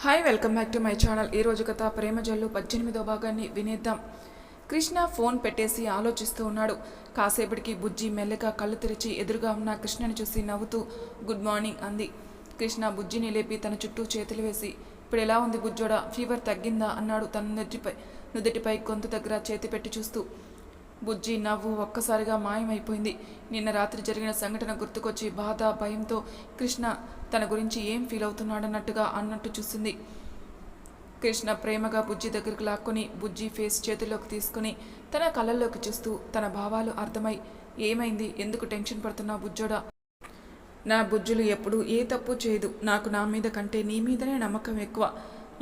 Hi welcome back to my channel. ఈరోజు కథ ప్రేమ జల్లు పద్దెనిమిదో భాగాన్ని వినేద్దాం. కృష్ణ ఫోన్ పెట్టేసి ఆలోచిస్తూ ఉన్నాడు. కాసేపటికి బుజ్జి మెల్లగా కళ్ళు తెరిచి ఎదురుగా ఉన్న కృష్ణని చూసి నవ్వుతూ గుడ్ మార్నింగ్ అంది. కృష్ణ బుజ్జిని లేపి తన చుట్టూ చేతులు వేసి ఇప్పుడు ఎలా ఉంది బుజ్జోడా? ఫీవర్ తగ్గిందా? అన్నాడు తన నుదిటిపై నుదిటిపై గొంతు దగ్గర చేతి పెట్టి చూస్తూ. బుజ్జి నవ్వు ఒక్కసారిగా మాయమైపోయింది. నిన్న రాత్రి జరిగిన సంఘటన గుర్తుకొచ్చి బాధ భయంతో కృష్ణ తన గురించి ఏం ఫీల్ అవుతున్నాడన్నట్టుగా అన్నట్టు చూసింది. కృష్ణ ప్రేమగా బుజ్జి దగ్గరికి లాక్కొని బుజ్జి ఫేస్ చేతిలోకి తీసుకుని తన కళ్ళల్లోకి చూస్తూ తన భావాలు అర్థమై ఏమైంది? ఎందుకు టెన్షన్ పడుతున్నా బుజ్జోడా? నా బుజ్జులు ఎప్పుడు ఏ తప్పు చేయదు. నాకు నా మీద కంటే నీ మీదనే నమ్మకం ఎక్కువ.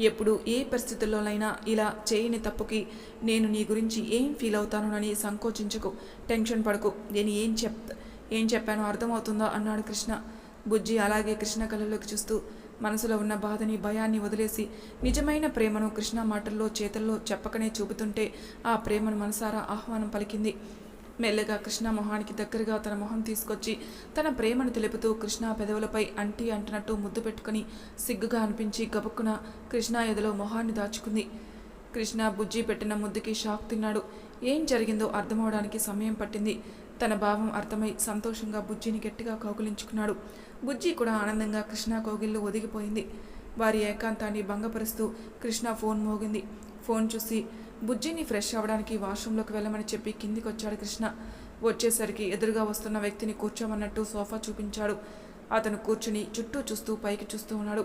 ఎప్పుడు ఏ పరిస్థితుల్లోనైనా ఇలా చేయని తప్పుకి నేను నీ గురించి ఏం ఫీల్ అవుతానోనని సంకోచించకు. టెన్షన్ పడకు. నేను ఏం చెప్ ఏం చెప్పానో అర్థమవుతుందా? అన్నాడు కృష్ణ. బుజ్జి అలాగే కృష్ణ కళ్ళలోకి చూస్తూ మనసులో ఉన్న బాధని భయాన్ని వదిలేసి నిజమైన ప్రేమను కృష్ణ మాటల్లో చేతల్లో చెప్పకనే చూపుతుంటే ఆ ప్రేమను మనసారా ఆహ్వానం పలికింది. మెల్లగా కృష్ణ మొహానికి దగ్గరగా తన మొహం తీసుకొచ్చి తన ప్రేమను తెలుపుతూ కృష్ణ పెదవులపై అంటి అంటున్నట్టు ముద్దు పెట్టుకుని సిగ్గుగా అనిపించి గబుక్కున కృష్ణ ఎదలో మొహాన్ని దాచుకుంది. కృష్ణ బుజ్జి పెట్టిన ముద్దుకి షాక్ తిన్నాడు. ఏం జరిగిందో అర్థమవడానికి సమయం పట్టింది. తన భావం అర్థమై సంతోషంగా బుజ్జిని గట్టిగా కౌకులించుకున్నాడు బుజ్జి కూడా ఆనందంగా కృష్ణ కోగిళ్ళు ఒదిగిపోయింది. వారి ఏకాంతాన్ని భంగపరుస్తూ కృష్ణ ఫోన్ మోగింది. ఫోన్ చూసి బుజ్జిని ఫ్రెష్ అవ్వడానికి వాష్రూంలోకి వెళ్ళమని చెప్పి కిందికి వచ్చాడు కృష్ణ. వచ్చేసరికి ఎదురుగా వస్తున్న వ్యక్తిని కూర్చోమన్నట్టు సోఫా చూపించాడు. అతను కూర్చుని చుట్టూ చూస్తూ పైకి చూస్తూ ఉన్నాడు.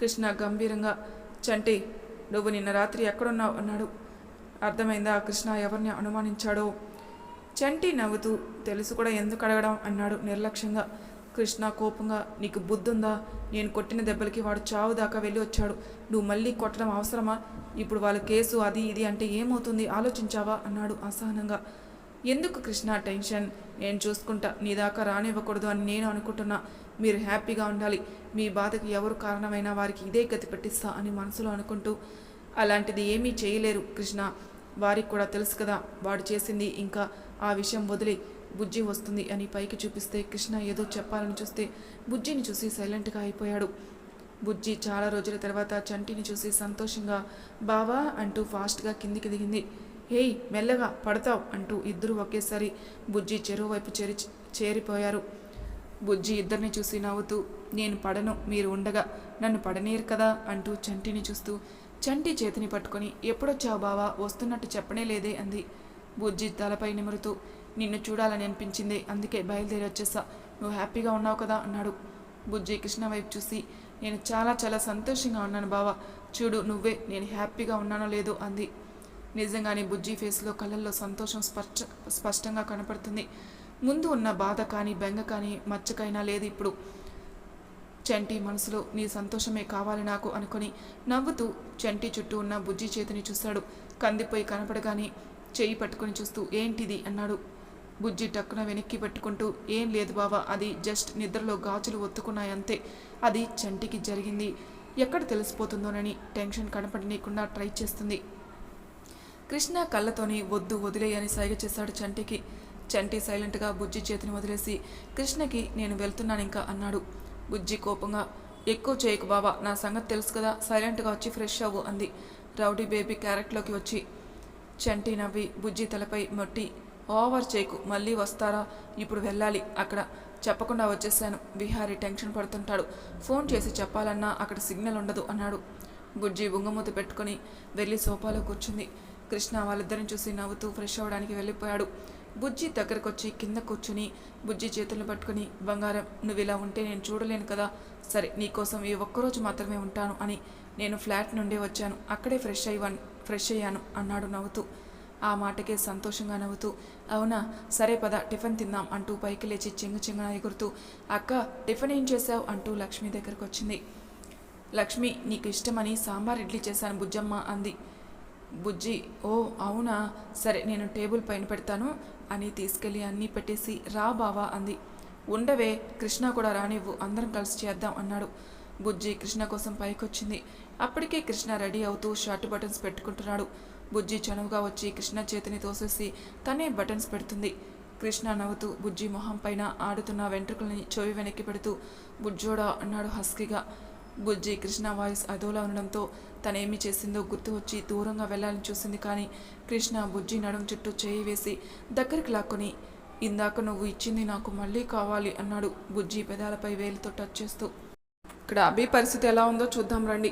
కృష్ణ గంభీరంగా చంటి నువ్వు నిన్న రాత్రి ఎక్కడున్నావు? అన్నాడు. అర్థమైందా? కృష్ణ ఎవరిని అనుమానించాడో? చంటి నవ్వుతూ తెలుసు కూడా ఎందుకు అడగడం? అన్నాడు నిర్లక్ష్యంగా. కృష్ణ కోపంగా నీకు బుద్ధుందా? నేను కొట్టిన దెబ్బలకి వాడు చావు దాకా వెళ్ళి వచ్చాడు. నువ్వు మళ్ళీ కొట్టడం అవసరమా? ఇప్పుడు వాళ్ళ కేసు అది ఇది అంటే ఏమవుతుంది? ఆలోచించావా? అన్నాడు అసహనంగా. ఎందుకు కృష్ణ? టెన్షన్. నేను చూసుకుంటా. నీ దాకా రానివ్వకూడదు అని నేను అనుకుంటున్నా. మీరు హ్యాపీగా ఉండాలి. మీ బాధకు ఎవరు కారణమైనా వారికి ఇదే గతి పెట్టిస్తా అని మనసులో అనుకుంటూ అలాంటిది ఏమీ చేయలేరు కృష్ణ. వారికి కూడా తెలుసు కదా వాడు చేసింది. ఇంకా ఆ విషయం వదిలి బుజ్జి వస్తుంది అని పైకి చూపిస్తే కృష్ణ ఏదో చెప్పాలని చూస్తే బుజ్జిని చూసి సైలెంట్గా అయిపోయాడు. బుజ్జి చాలా రోజుల తర్వాత చంటిని చూసి సంతోషంగా బావా అంటూ ఫాస్ట్గా కిందికి దిగింది. హేయ్ మెల్లగా పడతావు అంటూ ఇద్దరు ఒకేసారి బుజ్జి చెరువు వైపు చేరి చేరిపోయారు. బుజ్జి ఇద్దరిని చూసి నవ్వుతూ నేను పడను మీరు ఉండగా. నన్ను పడనీరు కదా అంటూ చంటిని చూస్తూ చంటి చేతిని పట్టుకొని ఎప్పుడొచ్చావు బావా? వస్తున్నట్టు చెప్పనే లేదే అంది. బుజ్జి తలపై నిమురుతూ నిన్ను చూడాలని అనిపించింది. అందుకే బయలుదేరి వచ్చేసా. నువ్వు హ్యాపీగా ఉన్నావు కదా అన్నాడు. బుజ్జి కృష్ణ వైపు చూసి నేను చాలా చాలా సంతోషంగా ఉన్నాను బావా. చూడు నువ్వే నేను హ్యాపీగా ఉన్నానో లేదో అంది. నిజంగానే బుజ్జి ఫేస్లో కళ్ళల్లో సంతోషం స్పష్ట స్పష్టంగా కనపడుతుంది. ముందు ఉన్న బాధ కానీ బెంగ కానీ మచ్చకైనా లేదు ఇప్పుడు. చంటి మనసులో నీ సంతోషమే కావాలి నాకు అనుకొని నవ్వుతూ చంటి చుట్టూ ఉన్న బుజ్జి చేతిని చూశాడు. కందిపోయి కనపడగానే చేయి పట్టుకొని చూస్తూ ఏంటిది? అన్నాడు. బుజ్జి టక్కున వెనక్కి పట్టుకుంటూ ఏం లేదు బావా అది జస్ట్ నిద్రలో గాజులు ఒత్తుకున్నాయి అంతే అది చంటికి జరిగింది. ఎక్కడ తెలిసిపోతుందోనని టెన్షన్ కనపడనీయకుండా ట్రై చేస్తుంది. కృష్ణ కళ్ళతోని వద్దు వదిలేయని సైగ చేశాడు చంటికి. చంటి సైలెంట్గా బుజ్జి చేతిని వదిలేసి కృష్ణకి నేను వెళ్తున్నాను ఇంకా అన్నాడు. బుజ్జి కోపంగా ఎక్కువ చేయకు బావా నా సంగతి తెలుసు కదా సైలెంట్గా వచ్చి ఫ్రెష్ అవ్వు అంది. రౌడీ బేబీ క్యారెట్లోకి వచ్చి చంటి నవ్వి బుజ్జి తలపై మొట్టి ఓవర్ చేయకు మళ్ళీ వస్తారా? ఇప్పుడు వెళ్ళాలి. అక్కడ చెప్పకుండా వచ్చేసాను విహారీ టెన్షన్ పడుతుంటాడు. ఫోన్ చేసి చెప్పాలన్నా అక్కడ సిగ్నల్ ఉండదు అన్నాడు. బుజ్జి బుంగమూత పెట్టుకొని వెళ్ళి సోఫాలో కూర్చుంది. కృష్ణ వాళ్ళిద్దరిని చూసి నవ్వుతూ ఫ్రెష్ అవ్వడానికి వెళ్ళిపోయాడు. బుజ్జి దగ్గరకు వచ్చి కింద కూర్చుని బుజ్జి చేతులు పట్టుకుని బంగారం నువ్వు ఇలా ఉంటే నేను చూడలేను కదా. సరే నీకోసం ఈ ఒక్కరోజు మాత్రమే ఉంటాను అని నేను ఫ్లాట్ నుండి వచ్చాను. అక్కడే ఫ్రెష్ అయ్యాను ఫ్రెష్ అయ్యాను అన్నాడు నవ్వుతూ. ఆ మాటకే సంతోషంగా నవ్వుతూ అవునా సరే పద టిఫిన్ తిందాం అంటూ పైకి లేచి చెంగు చెంగున ఎగురుతూ అక్క టిఫిన్ ఏం చేసావు అంటూ లక్ష్మి దగ్గరకు వచ్చింది లక్ష్మి నీకు ఇష్టమని సాంబార్ ఇడ్లీ చేశాను బుజ్జమ్మ అంది. బుజ్జి ఓ అవునా సరే నేను టేబుల్ పైన పెడతాను అని తీసుకెళ్ళి అన్నీ పెట్టేసి రా బావా అంది. ఉండవే కృష్ణ కూడా రానివ్వు అందరం కలిసి చేద్దాం అన్నాడు. బుజ్జి కృష్ణ కోసం పైకొచ్చింది. అప్పటికే కృష్ణ రెడీ అవుతూ షర్ట్ బటన్స్ పెట్టుకుంటున్నాడు. బుజ్జి చనువుగా వచ్చి కృష్ణ చేతిని తోసేసి తనే బటన్స్ పెడుతుంది. కృష్ణ నవ్వుతూ బుజ్జి మొహం పైన ఆడుతున్న వెంట్రుకల్ని చెవి వెనక్కి పెడుతూ బుజ్జోడా అన్నాడు హస్కీగా. బుజ్జి కృష్ణ వాయిస్ అదోలా ఉండడంతో తనేమి చేసిందో గుర్తు వచ్చి దూరంగా వెళ్ళాలని చూసింది కానీ కృష్ణ బుజ్జి నడుం చుట్టూ చేయి వేసి దగ్గరికి లాక్కొని ఇందాక నువ్వు ఇచ్చింది నాకు మళ్ళీ కావాలి అన్నాడు బుజ్జి పెదాలపై వేలితో టచ్ చేస్తూ. ఇక్కడ అభి పరిస్థితి ఎలా ఉందో చూద్దాం రండి.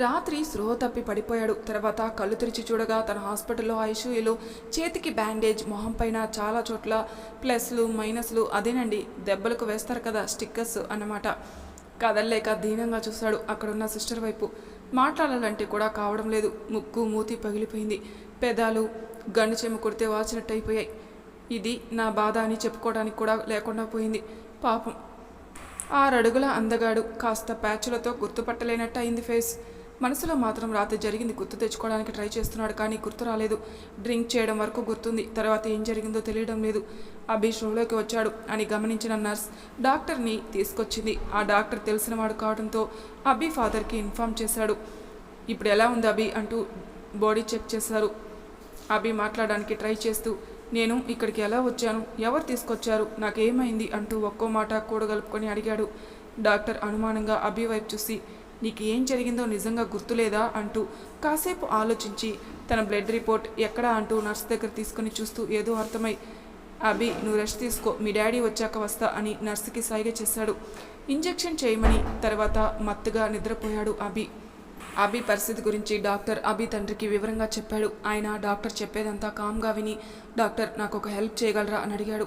రాత్రి స్పృహ తప్పి పడిపోయాడు. తర్వాత కళ్ళు తెరిచి చూడగా తన హాస్పిటల్లో ఐసీయూలో చేతికి బ్యాండేజ్ మొహం పైన చాలా చోట్ల ప్లస్లు మైనస్లు అదేనండి దెబ్బలకు వేస్తారు కదా స్టిక్కర్స్ అన్నమాట. కదల్లేక దీనంగా చూశాడు అక్కడున్న సిస్టర్ వైపు. మాట్లాడాలంటే కూడా కావడం లేదు. ముక్కు మూతి పగిలిపోయింది. పెదాలు గండు చెమ్మ కొడితే వాచినట్టు అయిపోయాయి ఇది నా బాధ అని చెప్పుకోవడానికి కూడా లేకుండా పోయింది. పాపం. ఆరడుగుల అందగాడు. కాస్త ప్యాచులతో గుర్తుపట్టలేనట్టు అయింది ఫేస్. మనసులో మాత్రం రాత్రి జరిగింది గుర్తు తెచ్చుకోవడానికి ట్రై చేస్తున్నాడు కానీ గుర్తు రాలేదు. డ్రింక్ చేయడం వరకు గుర్తుంది. తర్వాత ఏం జరిగిందో తెలియడం లేదు. అభి షోలోకి వచ్చాడు అని గమనించిన నర్స్ డాక్టర్ని తీసుకొచ్చింది. ఆ డాక్టర్ తెలిసినవాడు కావడంతో అభి ఫాదర్కి ఇన్ఫామ్ చేశాడు. ఇప్పుడు ఎలా ఉంది అభి? అంటూ బాడీ చెక్ చేశారు. అభి మాట్లాడడానికి ట్రై చేస్తూ నేను ఇక్కడికి ఎలా వచ్చాను? ఎవరు తీసుకొచ్చారు? నాకేమైంది? అంటూ ఒక్కో మాట కూడగలుపుకొని అడిగాడు. డాక్టర్ అనుమానంగా అభి వైపు చూసి నీకు ఏం జరిగిందో నిజంగా గుర్తులేదా అంటూ కాసేపు ఆలోచించి తన బ్లడ్ రిపోర్ట్ ఎక్కడా అంటూ నర్స్ దగ్గర తీసుకొని చూస్తూ ఏదో అర్థమై అభి నువ్వు రెస్ట్ తీసుకో మీ డాడీ వచ్చాక వస్తా అని నర్సుకి సైగ చేశాడు. ఇంజెక్షన్ చేయమని తర్వాత మత్తుగా నిద్రపోయాడు అభి. అభి పరిస్థితి గురించి డాక్టర్ అభి తండ్రికి వివరంగా చెప్పాడు. ఆయన డాక్టర్ చెప్పేదంతా కామ్గా విని డాక్టర్ నాకు ఒక హెల్ప్ చేయగలరా? అని అడిగాడు.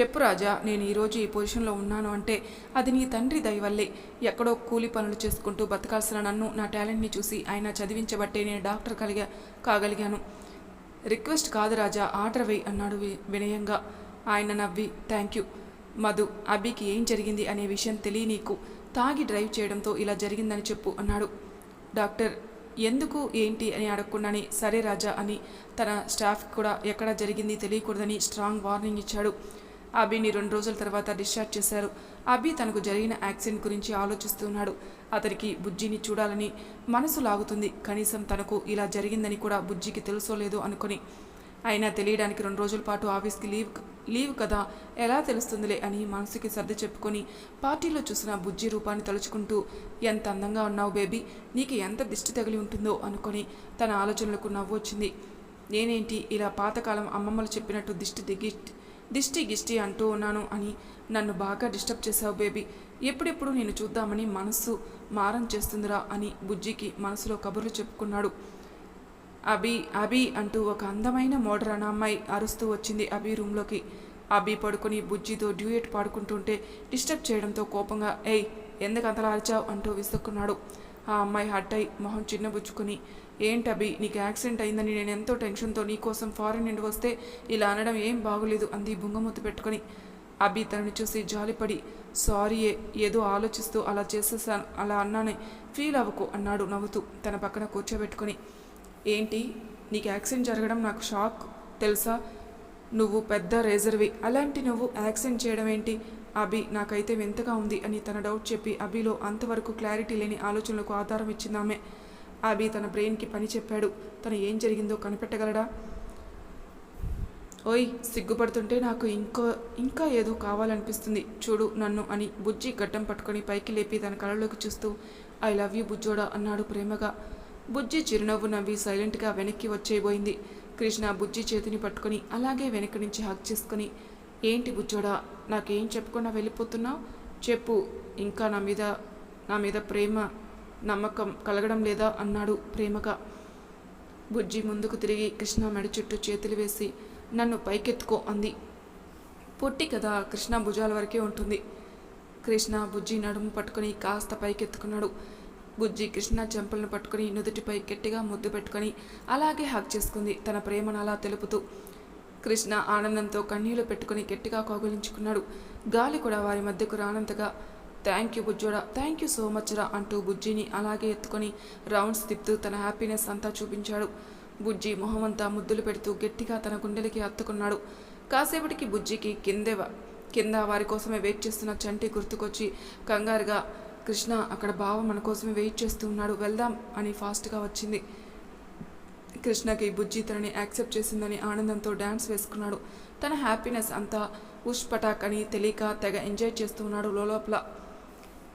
చెప్పు రాజా నేను ఈరోజు ఈ పొజిషన్లో ఉన్నాను అంటే అది నీ తండ్రి దయ వల్లే ఎక్కడో కూలి పనులు చేసుకుంటూ బతకాల్సిన నన్ను నా టాలెంట్ని చూసి ఆయన చదివించబట్టే నేను డాక్టర్ కలిగా కాగలిగాను. రిక్వెస్ట్ కాదు రాజా ఆర్డర్ వేయి అన్నాడు వి- వినయంగా. ఆయన నవ్వి థ్యాంక్ యూ. మధు అభికి ఏం జరిగింది అనే విషయం తెలియ నీకు. తాగి డ్రైవ్ చేయడంతో ఇలా జరిగిందని చెప్పు అన్నాడు. డాక్టర్ ఎందుకు ఏంటి అని అడగకుండానే సరే రాజా అని తన స్టాఫ్ కూడా ఎక్కడ జరిగింది తెలియకూడదని స్ట్రాంగ్ వార్నింగ్ ఇచ్చాడు. అభిని రెండు రోజుల తర్వాత డిశ్చార్జ్ చేశారు. అభి తనకు జరిగిన యాక్సిడెంట్ గురించి ఆలోచిస్తున్నాడు అతనికి బుజ్జిని చూడాలని మనసు లాగుతుంది. కనీసం తనకు ఇలా జరిగిందని కూడా బుజ్జికి తెలుసో లేదో అనుకొని. అయినా తెలియడానికి రెండు రోజుల పాటు ఆఫీస్కి లీవ్ లీవ్ కదా? ఎలా తెలుస్తుందిలే అని మనసుకి సర్ది చెప్పుకొని పార్టీలో చూసిన బుజ్జి రూపాన్ని తలుచుకుంటూ ఎంత అందంగా ఉన్నావు బేబీ నీకు ఎంత దిష్టి తగిలి ఉంటుందో అనుకొని తన ఆలోచనలకు నవ్వు వచ్చింది నేనేంటి ఇలా పాతకాలం అమ్మమ్మలు చెప్పినట్టు దిష్టి దిగి దిష్టి గిష్టి అంటూ ఉన్నాను అని నన్ను బాగా డిస్టర్బ్ చేశావు బేబీ. ఎప్పుడెప్పుడు నేను చూద్దామని మనస్సు మారం చేస్తుందిరా అని బుజ్జికి మనసులో కబుర్లు చెప్పుకున్నాడు. అభి అభి అంటూ ఒక అందమైన మోడరన్ అమ్మాయి అరుస్తూ వచ్చింది అభి రూమ్లోకి. అభి పడుకొని బుజ్జితో డ్యూయట్ పాడుకుంటుంటే డిస్టర్బ్ చేయడంతో కోపంగా ఎయ్ ఎందుకు అంతలా అరిచావు? అంటూ విసుక్కున్నాడు. ఆ అమ్మాయి హట్ మొహం చిన్నబుచ్చుకుని ఏంటి అభి నీకు యాక్సిడెంట్ అయిందని నేను ఎంతో టెన్షన్తో నీకోసం ఫారెన్ నుండి వస్తే ఇలా అనడం ఏం బాగోలేదు అంది బుంగమూతి పెట్టుకొని. అభి తనని చూసి జాలిపడి సారీ ఏదో ఆలోచిస్తూ అలా చేసేసాను అలా అన్నానే ఫీల్ అవ్వకు అన్నాడు నవ్వుతూ తన పక్కన కూర్చోబెట్టుకొని. ఏంటి నీకు యాక్సిడెంట్ జరగడం నాకు షాక్ తెలుసా? నువ్వు పెద్ద రేజర్వి అలాంటి నువ్వు యాక్సిడెంట్ చేయడం ఏంటి? అభి నాకైతే వింతగా ఉంది అని తన డౌట్ చెప్పి అభిలో అంతవరకు క్లారిటీ లేని ఆలోచనలకు ఆధారం ఇచ్చిందామె అభి తన బ్రెయిన్కి పని చెప్పాడు. తను ఏం జరిగిందో కనిపెట్టగలడా? ఓయ్ సిగ్గుపడుతుంటే నాకు ఇంకో ఇంకా ఏదో కావాలనిపిస్తుంది. చూడు నన్ను అని బుజ్జి గడ్డం పట్టుకొని పైకి లేపి తన కళ్ళలోకి చూస్తూ ఐ లవ్ యూ బుజ్జోడా అన్నాడు ప్రేమగా. బుజ్జి చిరునవ్వు నవ్వి సైలెంట్గా వెనక్కి వచ్చేయబోయింది. కృష్ణ బుజ్జి చేతిని పట్టుకొని అలాగే వెనక నుంచి హక్ చేసుకొని ఏంటి బుజ్జోడా నాకేం చెప్పకుండా వెళ్ళిపోతున్నావు? చెప్పు ఇంకా నా మీద నా మీద ప్రేమ నమ్మకం కలగడం లేదా అన్నాడు ప్రేమగా. బుజ్జి ముందుకు తిరిగి కృష్ణ మెడ చుట్టూ చేతులు వేసి నన్ను పైకెత్తుకో అంది. పొట్టి కదా కృష్ణ భుజాల వరకే ఉంటుంది. కృష్ణ బుజ్జి నడుము పట్టుకొని కాస్త పైకెత్తుకున్నాడు. బుజ్జి కృష్ణ చెంపలను పట్టుకొని నుదుటిపై గట్టిగా ముద్దు పెట్టుకొని అలాగే హక్ చేసుకుంది తన ప్రేమను అలా తెలుపుతూ. కృష్ణ ఆనందంతో కన్నీళ్ళు పెట్టుకుని గట్టిగా కౌగిలించుకున్నాడు. గాలి కూడా వారి మధ్యకు రానంతగా థ్యాంక్ యూ బుజ్జోడా. థ్యాంక్ యూ సో మచ్ రా అంటూ బుజ్జిని అలాగే ఎత్తుకొని రౌండ్స్ తిప్పుతూ తన హ్యాపీనెస్ అంతా చూపించాడు. బుజ్జి మొహమంతా ముద్దులు పెడుతూ గట్టిగా తన గుండెలకి అత్తుకున్నాడు. కాసేపటికి బుజ్జికి కిందే కింద వారి కోసమే వెయిట్ చేస్తున్న చంటి గుర్తుకొచ్చి కంగారుగా కృష్ణ అక్కడ బావ మన కోసమే వెయిట్ చేస్తూ ఉన్నాడు వెళ్దాం అని ఫాస్ట్గా వచ్చింది. కృష్ణకి బుజ్జి తనని యాక్సెప్ట్ చేసిందని ఆనందంతో డ్యాన్స్ వేసుకున్నాడు. తన హ్యాపీనెస్ అంతా ఉష్ పటాక్ అని తెలియక తెగ ఎంజాయ్ చేస్తూ ఉన్నాడు లోపల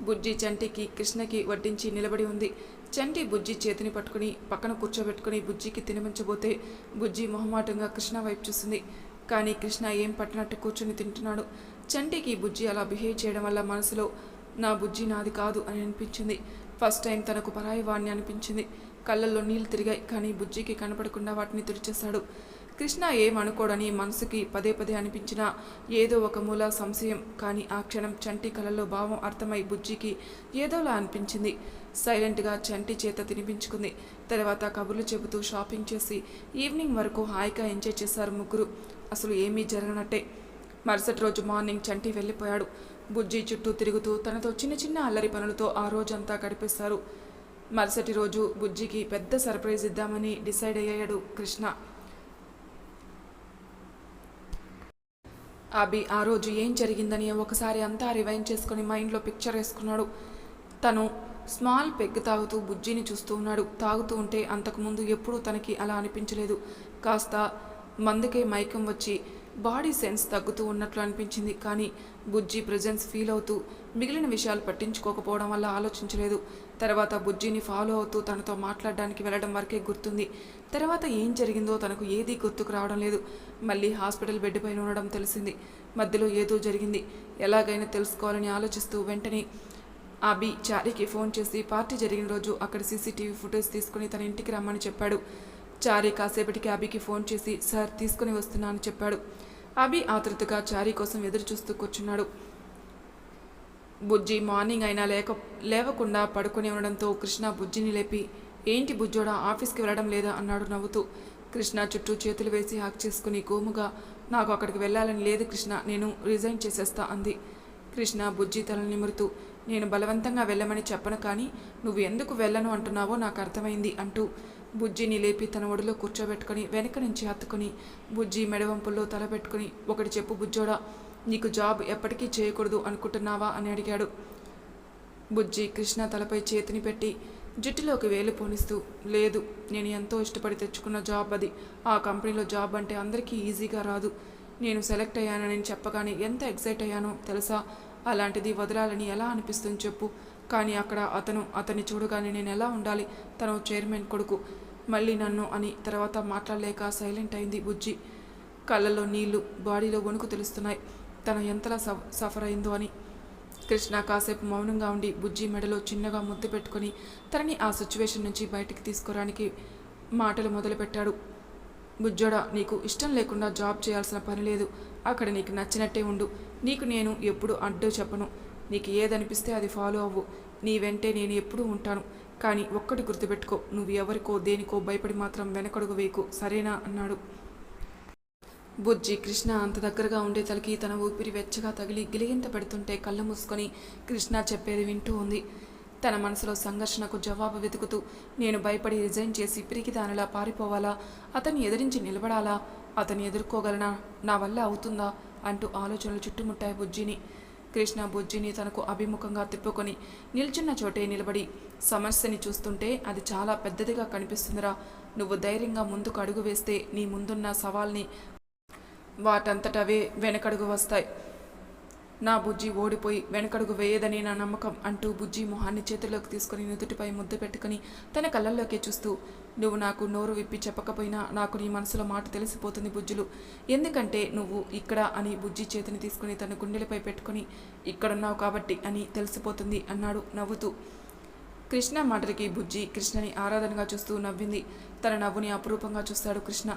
బుజ్జి చంటికి కృష్ణకి వడ్డించి నిలబడి ఉంది. చంటి బుజ్జి చేతిని పట్టుకుని పక్కన కూర్చోబెట్టుకుని బుజ్జికి తినిమించబోతే బుజ్జి మొహమాటంగా కృష్ణ వైపు చూస్తుంది. కానీ కృష్ణ ఏం పట్టినట్టు కూర్చొని తింటున్నాడు? చంటికి బుజ్జి అలా బిహేవ్ చేయడం వల్ల మనసులో నా బుజ్జి నాది కాదు అని అనిపించింది. ఫస్ట్ టైం తనకు పరాయి వాణ్ణి అనిపించింది. కళ్ళల్లో నీళ్ళు తిరిగాయి కానీ బుజ్జికి కనపడకుండా వాటిని తుడిచేశాడు. కృష్ణ ఏమనుకోడని మనసుకి పదే పదే అనిపించినా ఏదో ఒక మూల సంశయం. కానీ ఆ క్షణం చంటి కలలో భావం అర్థమై బుజ్జికి ఏదోలా అనిపించింది. సైలెంట్గా చంటి చేత తినిపించుకుంది. తర్వాత కబుర్లు చెబుతూ షాపింగ్ చేసి ఈవినింగ్ వరకు హాయిగా ఎంజాయ్ చేశారు ముగ్గురు. అసలు ఏమీ జరగనట్టే. మరుసటి రోజు మార్నింగ్ చంటి వెళ్ళిపోయాడు. బుజ్జి చుట్టూ తిరుగుతూ తనతో చిన్న చిన్న అల్లరి పనులతో ఆ రోజంతా గడిపేశారు. మరుసటి రోజు బుజ్జికి పెద్ద సర్ప్రైజ్ ఇద్దామని డిసైడ్ అయ్యాడు కృష్ణ. అభి ఆ రోజు ఏం జరిగిందని ఒకసారి అంతా రివైండ్ చేసుకుని మైండ్లో పిక్చర్ వేసుకున్నాడు. తను స్మాల్ పెగ్ తాగుతూ బుజ్జిని చూస్తూ ఉన్నాడు. తాగుతూ ఉంటే అంతకుముందు ఎప్పుడూ తనకి అలా అనిపించలేదు. కాస్త మందుకే మైకం వచ్చి బాడీ సెన్స్ తగ్గుతూ ఉన్నట్లు అనిపించింది. కానీ బుజ్జి ప్రజెన్స్ ఫీల్ అవుతూ మిగిలిన విషయాలు పట్టించుకోకపోవడం వల్ల ఆలోచించలేదు. తర్వాత బుజ్జిని ఫాలో అవుతూ తనతో మాట్లాడడానికి వెళ్ళడం వరకే గుర్తుంది. తర్వాత ఏం జరిగిందో తనకు ఏదీ గుర్తుకు రావడం లేదు. మళ్ళీ హాస్పిటల్ బెడ్ పైన ఉండడం తెలిసింది. మధ్యలో ఏదో జరిగింది. ఎలాగైనా తెలుసుకోవాలని ఆలోచిస్తూ వెంటనే అబి చారికి ఫోన్ చేసి పార్టీ జరిగిన రోజు అక్కడ సీసీటీవీ ఫుటేజ్ తీసుకుని తన ఇంటికి రమ్మని చెప్పాడు. చారి కాసేపటికి అభికి ఫోన్ చేసి సార్ తీసుకుని వస్తున్నా అని చెప్పాడు. అభి ఆతృతగా చారి కోసం ఎదురు చూస్తూ కూర్చున్నాడు. బుజ్జి మార్నింగ్ అయినా లేక లేవకుండా పడుకొని ఉండడంతో కృష్ణ బుజ్జిని లేపి ఏంటి బుజ్జోడా ఆఫీస్కి వెళ్ళడం లేదా? అన్నాడు నవ్వుతూ. కృష్ణ చుట్టూ చేతులు వేసి హాక్ చేసుకుని గోముగా నాకు అక్కడికి వెళ్ళాలని లేదు కృష్ణ నేను రిజైన్ చేసేస్తా అంది. కృష్ణ బుజ్జి తలని నిమురుతూ నేను బలవంతంగా వెళ్ళమని చెప్పను కానీ నువ్వు ఎందుకు వెళ్ళను అంటున్నావో నాకు అర్థమైంది అంటూ బుజ్జిని లేపి తన ఒడిలో కూర్చోబెట్టుకుని వెనక నుంచి హత్తుకుని బుజ్జి మెడవంపుల్లో తలపెట్టుకుని ఒకటి చెప్పు బుజ్జోడా నీకు జాబ్ ఎప్పటికీ చేయకూడదు అనుకుంటున్నావా అని అడిగాడు. బుజ్జి కృష్ణ తలపై చేతిని పెట్టి జుట్టులోకి వేలు పోనిస్తూ లేదు నేను ఎంతో ఇష్టపడి తెచ్చుకున్న జాబ్ అది. ఆ కంపెనీలో జాబ్ అంటే అందరికీ ఈజీగా రాదు. నేను సెలెక్ట్ అయ్యానని చెప్పగానే ఎంత ఎక్సైట్ అయ్యానో తెలుసా? అలాంటిది వదలాలని ఎలా అనిపిస్తుంది చెప్పు? కానీ అక్కడ అతను అతన్ని చూడగానే నేను ఎలా ఉండాలి? తను చైర్మన్ కొడుకు. మళ్ళీ నన్ను అని తర్వాత మాట్లాడలేక సైలెంట్ అయింది బుజ్జి. కళ్ళల్లో నీళ్ళు బాడీలో వణుకు తెలుస్తున్నాయి. తను ఎంతలా సఫర్ అయిందో అని. కృష్ణ కాసేపు మౌనంగా ఉండి బుజ్జి మెడలో చిన్నగా ముద్దు పెట్టుకొని తనని ఆ సిచ్యువేషన్ నుంచి బయటికి తీసుకురానికి మాటలు మొదలుపెట్టాడు. బుజ్జోడా నీకు ఇష్టం లేకుండా జాబ్ చేయాల్సిన పని లేదు. అక్కడ నీకు నచ్చినట్టే ఉండు. నీకు నేను ఎప్పుడు అడ్డు చెప్పను. నీకు ఏదనిపిస్తే అది ఫాలో అవ్వు. నీ వెంటే నేను ఎప్పుడూ ఉంటాను. కానీ ఒక్కటి గుర్తుపెట్టుకో నువ్వు ఎవరికో దేనికో భయపడి మాత్రం వెనకడుగు వేయకు సరేనా? అన్నాడు. బుజ్జి కృష్ణ అంత దగ్గరగా ఉండే తలకి తన ఊపిరి వెచ్చగా తగిలి గిలిగింత పెడుతుంటే కళ్ళు మూసుకొని కృష్ణ చెప్పేది వింటూ ఉంది. తన మనసులో సంఘర్షణకు జవాబు వెతుకుతూ నేను భయపడి రిజైన్ చేసి పిరికిదానిలా పారిపోవాలా? అతన్ని ఎదిరించి నిలబడాలా? అతన్ని ఎదుర్కోగలనా? నా వల్ల అవుతుందా? అంటూ ఆలోచనలు చుట్టుముట్టాయి బుజ్జిని. కృష్ణ బుజ్జిని తనకు అభిముఖంగా తిప్పుకొని నిల్చున్న చోటే నిలబడి సమస్యని చూస్తుంటే అది చాలా పెద్దదిగా కనిపిస్తుందిరా. నువ్వు ధైర్యంగా ముందుకు అడుగు వేస్తే నీ ముందున్న సవాల్ని వాటంతటవే వెనకడుగు వస్తాయి. నా బుజ్జి ఓడిపోయి వెనకడుగు వేయదని నా నమ్మకం అంటూ బుజ్జి మొహాన్ని చేతిలోకి తీసుకుని నుదుటిపై ముద్దు పెట్టుకుని తన కళ్ళల్లోకి చూస్తూ నువ్వు నాకు నోరు విప్పి చెప్పకపోయినా నాకు నీ మనసులో మాట తెలిసిపోతుంది బుజ్జులు. ఎందుకంటే నువ్వు ఇక్కడ అని బుజ్జి చేతిని తీసుకుని తన గుండెలపై పెట్టుకుని ఇక్కడున్నావు కాబట్టి అని తెలిసిపోతుంది అన్నాడు నవ్వుతూ. కృష్ణ మాటలకి బుజ్జి కృష్ణని ఆరాధనగా చూస్తూ నవ్వింది. తన నవ్వుని అపురూపంగా చూస్తాడు కృష్ణ.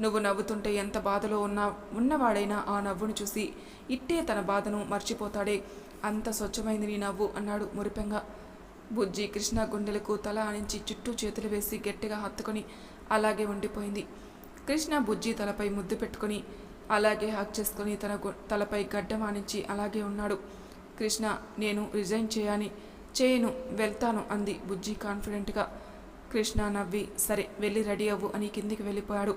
నువ్వు నవ్వుతుంటే ఎంత బాధలో ఉన్నా ఉన్నవాడైనా ఆ నవ్వును చూసి ఇట్టే తన బాధను మర్చిపోతాడే. అంత స్వచ్ఛమైంది నీ నవ్వు అన్నాడు మురిపెంగా. బుజ్జి కృష్ణ గుండెలకు తల ఆనించి చుట్టూ చేతులు వేసి గట్టిగా హత్తుకొని అలాగే ఉండిపోయింది. కృష్ణ బుజ్జి తలపై ముద్దు పెట్టుకొని అలాగే హక్ చేసుకొని తన తలపై గడ్డం ఆనించి అలాగే ఉన్నాడు. కృష్ణ నేను రిజైన్ చేయని చేయను వెళ్తాను అంది బుజ్జి కాన్ఫిడెంట్గా. కృష్ణ నవ్వి సరే వెళ్ళి రెడీ అవ్వు అని కిందికి వెళ్ళిపోయాడు.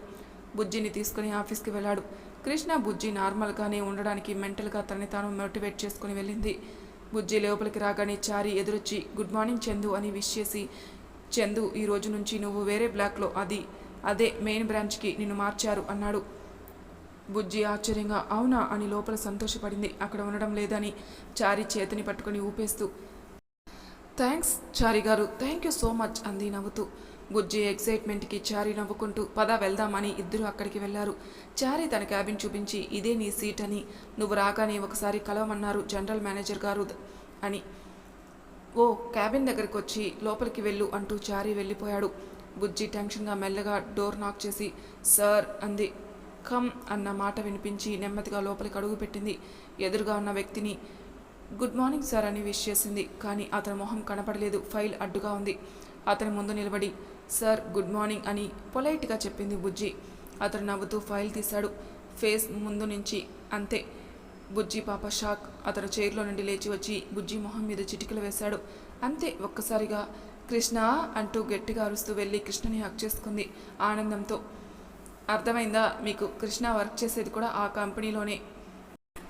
బుజ్జిని తీసుకుని ఆఫీస్కి వెళ్ళాడు. కృష్ణ బుజ్జి నార్మల్గానే ఉండడానికి మెంటల్గా తనని తాను మోటివేట్ చేసుకుని వెళ్ళింది. బుజ్జి లోపలికి రాగానే చారి ఎదురొచ్చి గుడ్ మార్నింగ్ చందు అని విష్ చేసి చందు ఈ రోజు నుంచి నువ్వు వేరే బ్లాక్లో అది అదే మెయిన్ బ్రాంచ్కి నిన్ను మార్చారు అన్నాడు. బుజ్జి ఆశ్చర్యంగా అవునా అని లోపల సంతోషపడింది. అక్కడ ఉండడం లేదని చారి చేతిని పట్టుకొని ఊపేస్తూ థ్యాంక్స్ చారి గారు థ్యాంక్ యూ సో మచ్ అంది నవ్వుతూ. బుజ్జి ఎక్సైట్మెంట్కి చారి నవ్వుకుంటూ పద వెళ్దామని ఇద్దరు అక్కడికి వెళ్ళారు. చారీ తన క్యాబిన్ చూపించి ఇదే నీ సీట్ అని. నువ్వు రాగానే ఒకసారి కలవమన్నారు జనరల్ మేనేజర్ గారు అని. ఓ క్యాబిన్ దగ్గరికి వచ్చి లోపలికి వెళ్ళు అంటూ చారీ వెళ్ళిపోయాడు. బుజ్జి టెన్షన్గా మెల్లగా డోర్ నాక్ చేసి సార్ అంది. కమ్ అన్న మాట వినిపించి నెమ్మదిగా లోపలికి అడుగు పెట్టింది. ఎదురుగా ఉన్న వ్యక్తిని గుడ్ మార్నింగ్ సార్ అని విష్ చేసింది. కానీ అతని మొహం కనపడలేదు. ఫైల్ అడ్డుగా ఉంది. అతని ముందు నిలబడి సార్ గుడ్ మార్నింగ్ అని పొలైట్గా చెప్పింది బుజ్జి. అతను నవ్వుతూ ఫైల్ తీశాడు. ఫేస్ ముందు నుంచి అంతే. బుజ్జి పాప షాక్. అతను చైర్లో నుండి లేచి వచ్చి బుజ్జి మొహం మీద చిటికలు వేశాడు. అంతే ఒక్కసారిగా కృష్ణ అంటూ గట్టిగా అరుస్తూ వెళ్ళి కృష్ణని హక్ చేసుకుంది ఆనందంతో. అర్థమైందా? మీకు కృష్ణ వర్క్ చేసేది కూడా ఆ కంపెనీలోనే.